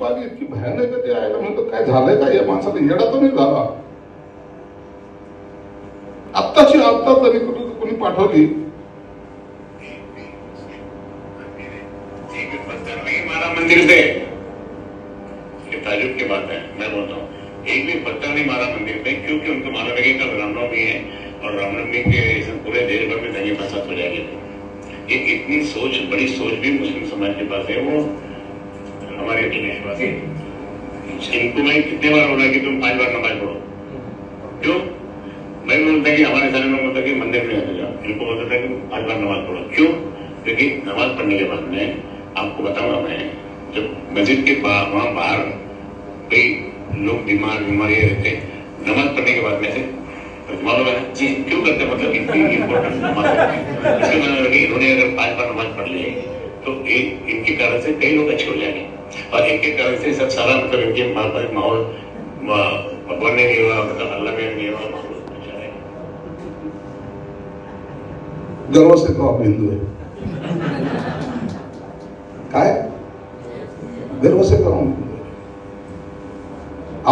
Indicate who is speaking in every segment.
Speaker 1: बाग इतकी भयानक ते आहे म्हणतो काय झालंय का या माणसाला येडा तर नाही झाला? आत्ताची आत्ता तरी कुठे कोणी पाठवली?
Speaker 2: मंदिर पे ये ताजुब की बात है, मैं बोलता हूँ। एक भी पत्थर नहीं मारा मंदिर पे क्योंकि उनको मालूम कि कल रामनवमी है और रामनवमी के पूरे देश भर में दंगे फसाद हो जाएँगे। एक इतनी सोच, बड़ी सोच भी मुस्लिम समाज के पास है, वो हमारे देशवासी इनको मैं कितने बार बोला कि तुम पाँच बार नमाज़ पढ़ो क्यों मैं भी बोलता कि हमारे सारे लोग बोलते कि मंदिर में आते जाओ इनको बोलता था कि पाँच बार नमाज़ पढ़ो क्यों क्योंकि नमाज़ पढ़ने के बाद में आपको बताऊँगा मैं जब मस्जिद के बा- वहाँ बाहर कई लोग बीमार बीमार रहते नमाज़ पढ़ने के बाद में से मालूम है जी क्यों करते मतलब इतनी इम्पोर्टेंट नमाज़ इसके मतलब कि इन्होंने अगर पाँच बार नमाज़ पढ़ ली तो इनके कारण से कई लोग अच्छे हो जाएँगे और इनके कारण से सब सारा मतलब इनके माहौल माहौल भगवान ने नहीं हुआ मतलब अल्लाह नहीं हुआ
Speaker 1: गर्व से तो आप हिंदू काय? गर्व से तो हिंदू आहे.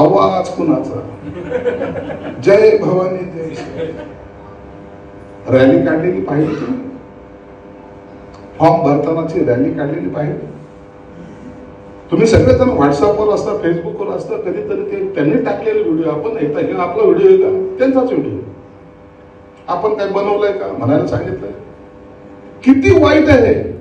Speaker 1: आवाज़ कुणाचा? जय भवानी, जय. रॅली काढलेली फॉर्म भरतानाची रॅली काढलेली तुम्ही सगळेजण व्हॉट्सअपवर असता फेसबुकवर असता कधीतरी ते त्यांनी टाकलेले व्हिडिओ आपण एकदा हे आपला व्हिडिओ आहे का त्यांचाच व्हिडिओ आपण काय बनवलंय का? म्हणायला सांगितलंय. किती वाईट आहे